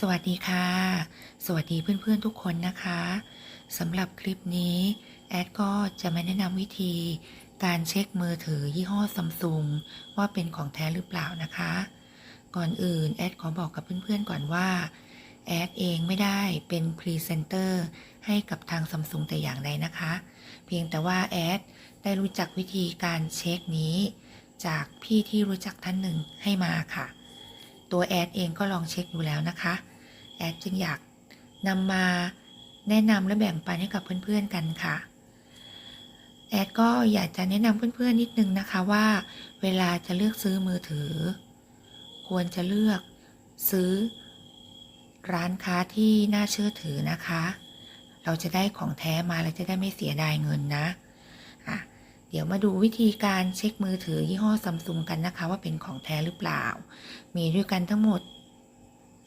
สวัสดีค่ะ สวัสดีเพื่อนๆทุกคนนะคะสำหรับคลิปนี้แอดก็จะมาแนะนำวิธีการเช็คมือถือยี่ห้อซัมซุงว่าเป็นของแท้หรือเปล่านะคะ ก่อนอื่นแอดขอบอกกับเพื่อนๆก่อนว่าแอดเองไม่ได้เป็นพรีเซนเตอร์ให้กับทางซัมซุงแต่อย่างใดนะคะ เพียงแต่ว่าแอดได้รู้จักวิธีการเช็คนี้ จากพี่ที่รู้จักท่านหนึ่งให้มาค่ะ ตัวแอดเองก็ลองเช็คดูแล้วนะคะ แอดจึงอยากนำมาแนะนำและแบ่งปันให้กับเพื่อนๆกันค่ะ แอดก็อยากจะแนะนำเพื่อนๆนิดนึงนะคะว่า เวลาจะเลือกซื้อมือถือ ควรจะเลือกซื้อร้านค้าที่น่าเชื่อถือนะคะ เราจะได้ของแท้มาแล้วจะได้ไม่เสียดายเงินนะะเดี๋ยวมาดูวิธีการเช็คมือถือยี่ห้อซัมซุงกันนะคะ ว่าเป็นของแท้หรือเปล่า มีด้วยกันทั้งหมด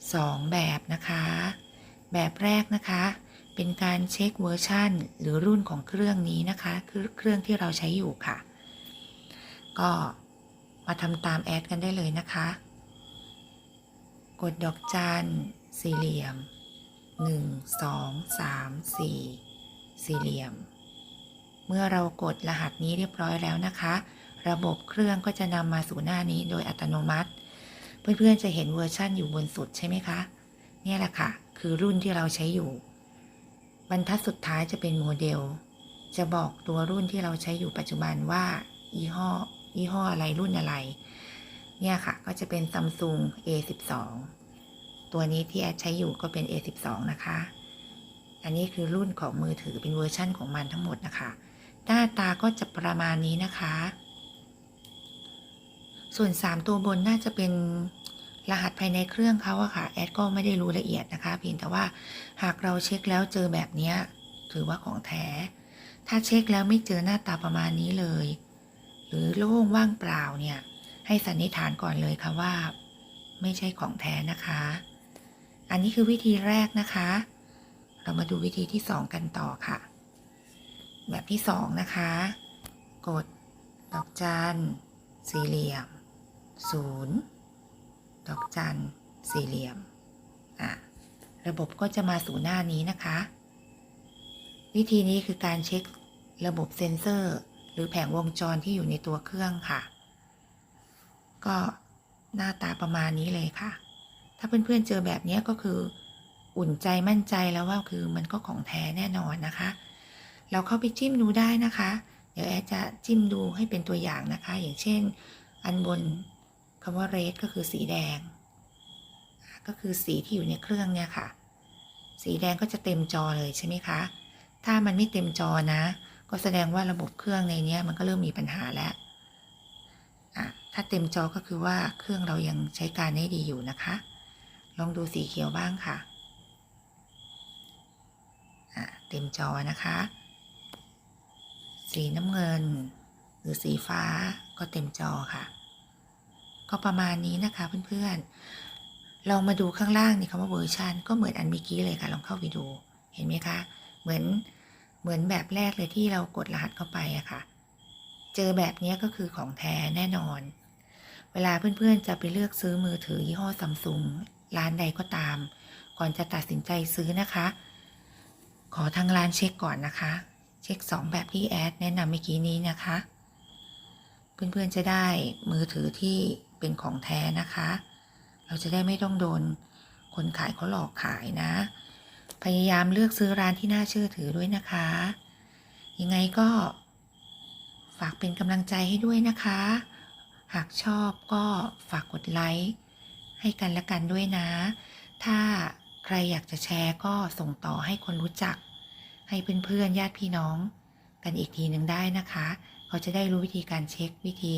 2 แบบนะคะ แบบแรกนะคะ เป็นการเช็คเวอร์ชันหรือรุ่นของเครื่องนี้นะคะ คือเครื่องที่เราใช้อยู่ค่ะ ก็มาทำตามแอดกันได้เลยนะคะ กดดอกจันสี่เหลี่ยม 1 2 3 4 สี่เหลี่ยม เมื่อเรากดรหัสนี้เรียบร้อยแล้วนะคะ ระบบเครื่องก็จะนำมาสู่หน้านี้โดยอัตโนมัติ เพื่อนๆจะเห็นเวอร์ชั่นอยู่บนสุดใช่ไหมคะ เนี่ยแหละค่ะ คือรุ่นที่เราใช้อยู่ บรรทัดสุดท้ายจะเป็นโมเดล จะบอกตัวรุ่นที่เราใช้อยู่ปัจจุบันว่ายี่ห้อยี่ห้ออะไรรุ่นอะไร เนี่ยค่ะ ก็จะเป็น Samsung A12 ตัวนี้ที่แอดใช้อยู่ก็เป็น A12 นะคะ อันนี้คือรุ่นของมือถือเป็นเวอร์ชั่นของมันทั้งหมดนะคะ หน้าตาก็จะประมาณนี้นะคะ ส่วน 3 ตัวบนน่าจะเป็นรหัสภายในเครื่องเขาอะค่ะ แอดก็ไม่ได้รู้ละเอียดนะคะ เพียงแต่ว่าหากเราเช็คแล้วเจอแบบนี้ถือว่าของแท้ ถ้าเช็คแล้วไม่เจอหน้าตาประมาณนี้เลย หรือโล่งว่างเปล่าเนี่ย ให้สันนิษฐานก่อนเลยค่ะว่า ไม่ใช่ของแท้นะคะ อันนี้คือวิธีแรกนะคะ เรามาดูวิธีที่ 2 กันต่อค่ะ แบบที่ 2 นะคะ กด ดอกจันสี่เหลี่ยม ศูนย์ดอกจันสี่เหลี่ยมอะระบบก็จะมาสู่หน้านี้นะคะ วิธีนี้คือการเช็คระบบเซ็นเซอร์ หรือแผงวงจรที่อยู่ในตัวเครื่องค่ะ ก็หน้าตาประมาณนี้เลยค่ะ ถ้าเพื่อนๆเจอแบบนี้ก็คือ อุ่นใจมั่นใจแล้วว่าคือมันก็ของแท้แน่นอนนะคะ เราเข้าไปจิ้มดูได้นะคะ เดี๋ยวแอดจะจิ้มดูให้เป็นตัวอย่างนะคะ อย่างเช่น อันบน คำว่า red ก็คือสีแดง ก็คือสีที่อยู่ในเครื่องเนี่ยค่ะ สีแดงก็จะเต็มจอเลยใช่ไหมคะ ถ้ามันไม่เต็มจอนะ ก็แสดงว่าระบบเครื่องในนี้มันก็เริ่มมีปัญหาแล้วอะถ้าเต็มจอก็คือว่าเครื่องเรายังใช้การได้ดีอยู่นะคะ ลองดูสีเขียวบ้างค่ะอะเต็มจอนะคะ สีน้ำเงิน หรือสีฟ้าก็เต็มจอค่ะ ก็ประมาณนี้นะคะเพื่อนๆลองมาดูข้างล่างนี่คำว่าเวอร์ชันก็เหมือนอันเมื่อกี้เลยค่ะ ลองเข้าไปดูเห็นไหมคะ เหมือนเหมือนแบบแรกเลยที่เรากดรหัสเข้าไปอะค่ะ เจอแบบนี้ก็คือของแท้แน่นอน เวลาเพื่อนๆจะไปเลือกซื้อมือถือยี่ห้อซัมซุงร้านใดก็ตาม ก่อนจะตัดสินใจซื้อนะคะ ขอทางร้านเช็คก่อนนะคะ เช็ค 2 แบบที่แอดแนะนำเมื่อกี้นี้นะคะ เพื่อนๆจะได้มือถือที่ เป็นของแท้นะคะ เราจะได้ไม่ต้องโดนคนขายเขาหลอกขายนะ พยายามเลือกซื้อร้านที่น่าเชื่อถือด้วยนะคะ ยังไงก็ฝากเป็นกำลังใจให้ด้วยนะคะ หากชอบก็ฝากกดไลค์ให้กันและกันด้วยนะ ถ้าใครอยากจะแชร์ก็ส่งต่อให้คนรู้จัก ให้เพื่อนๆญาติพี่น้อง กันอีกทีหนึ่งได้นะคะ เขาจะได้รู้วิธีการเช็ควิธี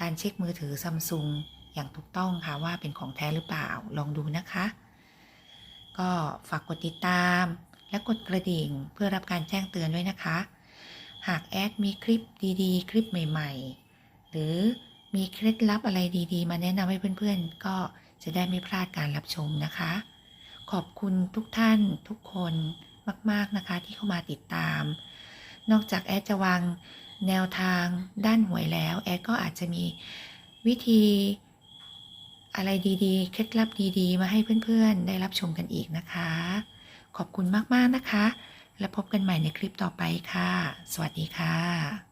การเช็คมือถือซัมซุงอย่างถูกต้องค่ะว่าเป็นของแท้หรือเปล่าลองดูนะคะ ก็ฝากกดติดตาม และกดกระดิ่งเพื่อรับการแจ้งเตือนด้วยนะคะ หากแอดมีคลิปดีๆ คลิปใหม่ ๆ หรือมีเคล็ดลับอะไรดีๆ มาแนะนำให้เพื่อนๆ ก็จะได้ไม่พลาดการรับชมนะคะ ขอบคุณทุกท่านทุกคนมาก ๆ นะคะที่เข้ามาติดตาม นอกจากแอดจะวาง แนวทางด้านหวยแล้ว แอดก็อาจจะมีวิธีอะไรดีๆ เคล็ดลับดีๆ มาให้เพื่อนๆ ได้รับชมกันอีกนะคะ ขอบคุณมากๆนะคะ และพบกันใหม่ในคลิปต่อไปค่ะ สวัสดีค่ะ